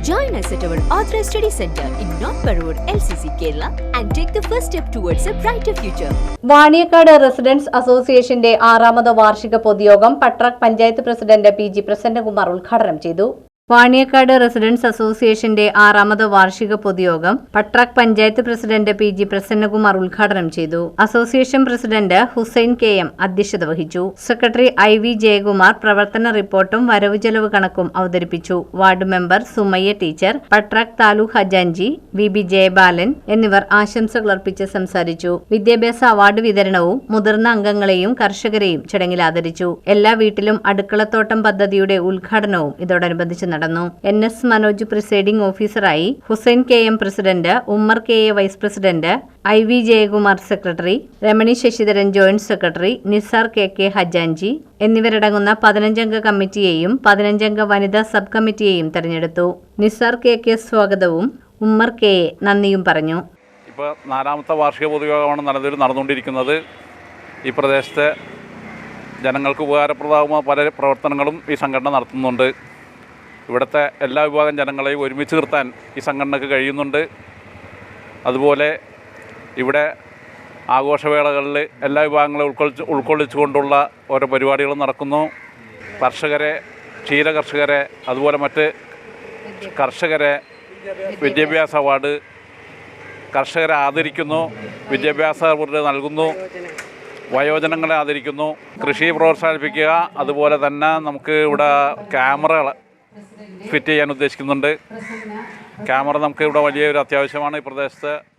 Join us at our Authorized Study Center in North Parur, LCC, Kerala, and take the first step towards a brighter future. Vaniyakkad residence അസോസിയേഷന്റെ ആറാമത് വാർഷിക പൊതുയോഗം പട്രാക് panchayat president P G Prasannakumar ഉദ്ഘാടനം ചെയ്തു Vaniyakkad residence അസോസിയേഷന്റെ ആറാമത് വാർഷിക പൊതുയോഗം പട്രാക് panchayat president P G Prasannakumar ഉദ്ഘാടനം ചെയ്തു. Association president Hussain K M അധ്യക്ഷത വഹിച്ചു. സെക്രട്ടറി ഐ വി ജയകുമാർ പ്രവർത്തന റിപ്പോർട്ടും വരവ് ചെലവ് കണക്കും അവതരിപ്പിച്ചു. വാർഡ് മെമ്പർ സുമയ്യ ടീച്ചർ പട്രാക് താലൂക്ക് ഹജാൻജി വി ബി ജയബാലൻ എന്നിവർ ആശംസകൾ അർപ്പിച്ച് സംസാരിച്ചു. വിദ്യാഭ്യാസ അവാർഡ് വിതരണവും മുതിർന്ന അംഗങ്ങളെയും കർഷകരെയും ചടങ്ങിൽ ആദരിച്ചു. എല്ലാ വീട്ടിലും അടുക്കളത്തോട്ടം പദ്ധതിയുടെ ഉദ്ഘാടനവും ഇതോടനുബന്ധിച്ച് നടന്നു എൻ എസ് മനോജ് പ്രിസൈഡിംഗ് ഓഫീസറായി. Hussain K M president Ummer K A vice president I V Jayakumar secretary Ramani Sasidharan joint secretary Nisar K K ഹജാൻജി എന്നിവരടങ്ങുന്ന പതിനഞ്ചംഗ കമ്മിറ്റിയെയും പതിനഞ്ചംഗ വനിതാ സബ് കമ്മിറ്റിയെയും തെരഞ്ഞെടുത്തു. നിസാർ കെ കെ സ്വാഗതവും ഉമ്മർ കെ എ നന്ദിയും പറഞ്ഞു. ഇപ്പോൾ നാലാമത്തെ വാർഷിക പൊതുയോഗമാണ് നിലവിൽ നടന്നുകൊണ്ടിരിക്കുന്നത്. ഈ പ്രദേശത്തെ ജനങ്ങൾക്ക് ഉപകാരപ്രദമാകുന്ന പല പ്രവർത്തനങ്ങളും ഈ സംഘടന നടത്തുന്നുണ്ട്. ഇവിടുത്തെ എല്ലാ വിഭാഗം ജനങ്ങളെയും ഒരുമിച്ച് നിർത്താൻ ഈ സംഘടനയ്ക്ക് കഴിയുന്നുണ്ട്. അതുപോലെ ഇവിടെ ആഘോഷവേളകളിൽ എല്ലാ വിഭാഗങ്ങളെ ഉൾക്കൊള്ളിച്ച് ഉൾക്കൊള്ളിച്ചുകൊണ്ടുള്ള ഓരോ പരിപാടികളും നടക്കുന്നു. കർഷകരെ ക്ഷീര കർഷകരെ അതുപോലെ മറ്റ് കർഷകരെ വിദ്യാഭ്യാസ അവാർഡ് കർഷകരെ ആദരിക്കുന്നു വിദ്യാഭ്യാസ അവാർഡ് നൽകുന്നു വയോജനങ്ങളെ ആദരിക്കുന്നു കൃഷി പ്രോത്സാഹിപ്പിക്കുക. അതുപോലെ തന്നെ നമുക്ക് ഇവിടെ ക്യാമറകൾ ഫിറ്റ് ചെയ്യാൻ ഉദ്ദേശിക്കുന്നുണ്ട്. ക്യാമറ നമുക്ക് ഇവിടെ വലിയൊരു അത്യാവശ്യമാണ്. ഈ പ്രദേശത്ത്